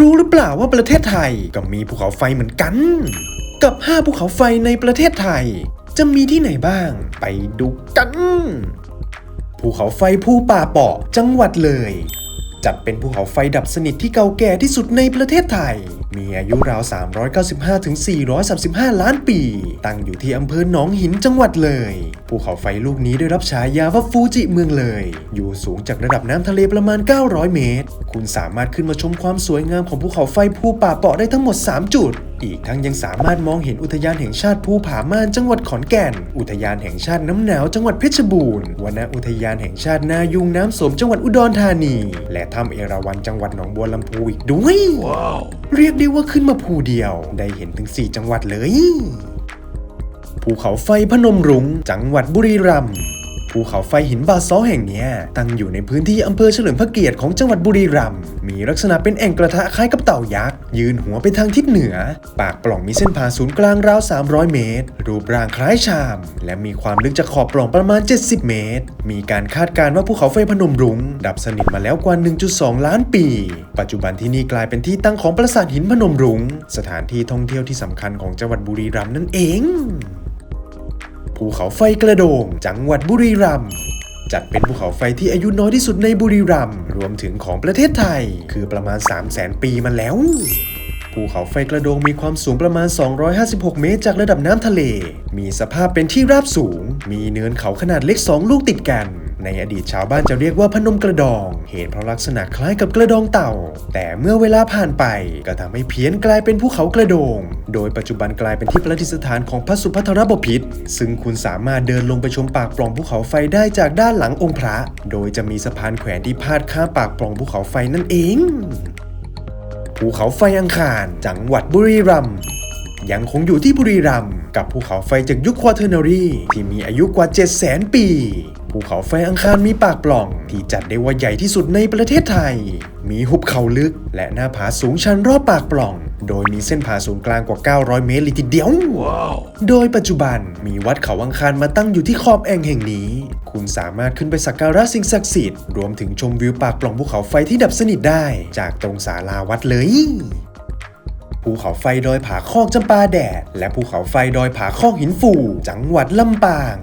รู้หรือเปล่าว่าประเทศไทยก็มีภูเขาไฟเหมือนกัน กับ 5 ภูเขาไฟในประเทศไทย จะมีที่ไหนบ้างไปดูกัน ภูเขาไฟภูป่าเปาะจังหวัดเลย จัดเป็นภูเขาไฟดับสนิทที่เก่าแก่ที่สุดในประเทศไทยมีอายุราว 395ถึง435 ล้านปี ตั้งอยู่ที่อำเภอหนองหินจังหวัดเลย ภูเขาไฟลูกนี้ได้รับฉายาว่าฟูจิเมืองเลย อยู่สูงจากระดับน้ำทะเลประมาณ 900 เมตร คุณสามารถขึ้นมาชมความสวยงามของภูเขาไฟภูป่าเปาะได้ทั้งหมด 3 จุดอีกทั้งยังสามารถมองเห็นอุทยานแห่งชาติภูผาม่านจังหวัดขอนแก่น อุทยานแห่งชาติน้ำหนาวจังหวัดเพชรบูรณ์วนอุทยานแห่งชาตินายุงน้ำสมจังหวัดอุดรธานี และถ้ำเอราวัณจังหวัดหนองบัวลำพูอีกด้วยเรียกได้ว่าขึ้นมาภูเดียว ได้เห็นถึง 4 จังหวัดเลย ภูเขาไฟพนมรุง้งจังหวัดบุรีรัมย์ ภูเขาไฟหินบาซอแห่งนี้ตั้งอยู่ในพื้นที่อำเภอเฉลิมพระเกียรติของจังหวัดบุรีรัมย์มีลักษณะเป็นแอ่งกระทะคล้ายกับเต่ายักษ์ ยืนหัวไปทางทิศเหนือ ปากปล่องมีเส้นผ่าศูนย์กลางราว 300 เมตร รูปร่างคล้ายชาม และมีความลึกจากขอบปล่องประมาณ 70 เมตร มีการคาดการณ์ว่าภูเขาไฟพนมรุง้งดับสนิทมาแล้วกว่า 1.2 ล้านปี ปัจจุบันที่นี่กลายเป็นที่ตั้งของปราสาทหินพนมรุง้งสถานที่ท่องเที่ยวที่สำคัญของจังหวัดบุรีรัมย์นั่นเอง ภูเขาไฟกระโดง จังหวัดบุรีรัมย์จัดเป็นภูเขาไฟที่อายุน้อยที่สุดในบุรีรัมย์รวมถึงของประเทศไทย คือประมาณ 3 0 0แสนปีมาแล้ว ภูเขาไฟกระโดงมีความสูงประมาณ 256 เมตรจากระดับน้ำทะเล มีสภาพเป็นที่ราบสูง มีเนินเขาขนาดเล็ก 2 ลูกติดกัน ในอดีตชาวบ้านจะเรียกว่าพนมกระดอง เหตุเพราะลักษณะคล้ายกับกระดองเต่า แต่เมื่อเวลาผ่านไปก็ทำให้เพี้ยนกลายเป็นภูเขากระโดง โดยปัจจุบันกลายเป็นที่ประดิษฐานของพระสุพัทรบพิตรซึ่งคุณสามารถเดินลงไปชมปากปล่องภูเขาไฟได้จากด้านหลังองค์พระ โดยจะมีสะพานแขวนที่พาดข้ามปากปล่องภูเขาไฟนั่นเอง ภูเขาไฟอังคาร จังหวัดบุรีรัมย์ยังคงอยู่ที่บุรีรัมย์กับภูเขาไฟจากยุคควอเทอร์นารีที่มีอายุกว่า 7 0 0 0 0 0ปี ภูเขาไฟอังคารมีปากปล่อง ที่จัดได้ว่าใหญ่ที่สุดในประเทศไทย มีหุบเขาลึก และหน้าผาสูงชันรอบปากปล่อง โดยมีเส้นผ่าศูนย์กลางกว่า 900 เมตรเลยทีเดียวโดยปัจจุบันมีวัดเขาอังคารมาตั้งอยู่ที่ขอบแอ่งแห่งนี้ คุณสามารถขึ้นไปสักการะสิ่งศักดิ์สิทธิ์ รวมถึงชมวิวปากปล่องภูเขาไฟที่ดับสนิทได้ จากตรงศาลาวัดเลยภูเขาไฟดอยผาคอกจำปาแดด และภูเขาไฟดอยผาคอกหินฟู จังหวัดลำปาง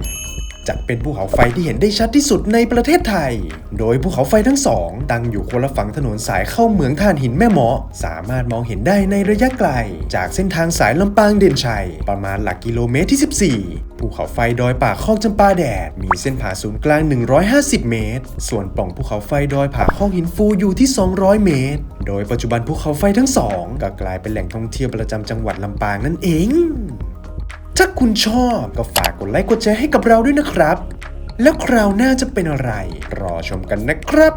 จัดเป็นภูเขาไฟที่เห็นได้ชัดที่สุดในประเทศไทย โดยภูเขาไฟทั้งสองตั้งอยู่คนละฝั่งถนนสายเข้าเหมืองถ่านหินแม่เมาะสามารถมองเห็นได้ในระยะไกล จากเส้นทางสายลำปางเด่นชัย ประมาณหลักกิโลเมตรที่ 14 ภูเขาไฟดอยป่าคอกจำปาแดด มีเส้นผ่าศูนย์กลาง 150 เมตร ส่วนปล่องภูเขาไฟดอยผาคอกหินฟูอยู่ที่ 200 เมตร โดยปัจจุบันภูเขาไฟทั้งสองก็กลายเป็นแหล่งท่องเที่ยวประจำจังหวัดลำปางนั่นเอง ถ้าคุณชอบก็ฝากกดไลค์กดแชร์ให้กับเราด้วยนะครับ แล้วคราวหน้าจะเป็นอะไร รอชมกันนะครับ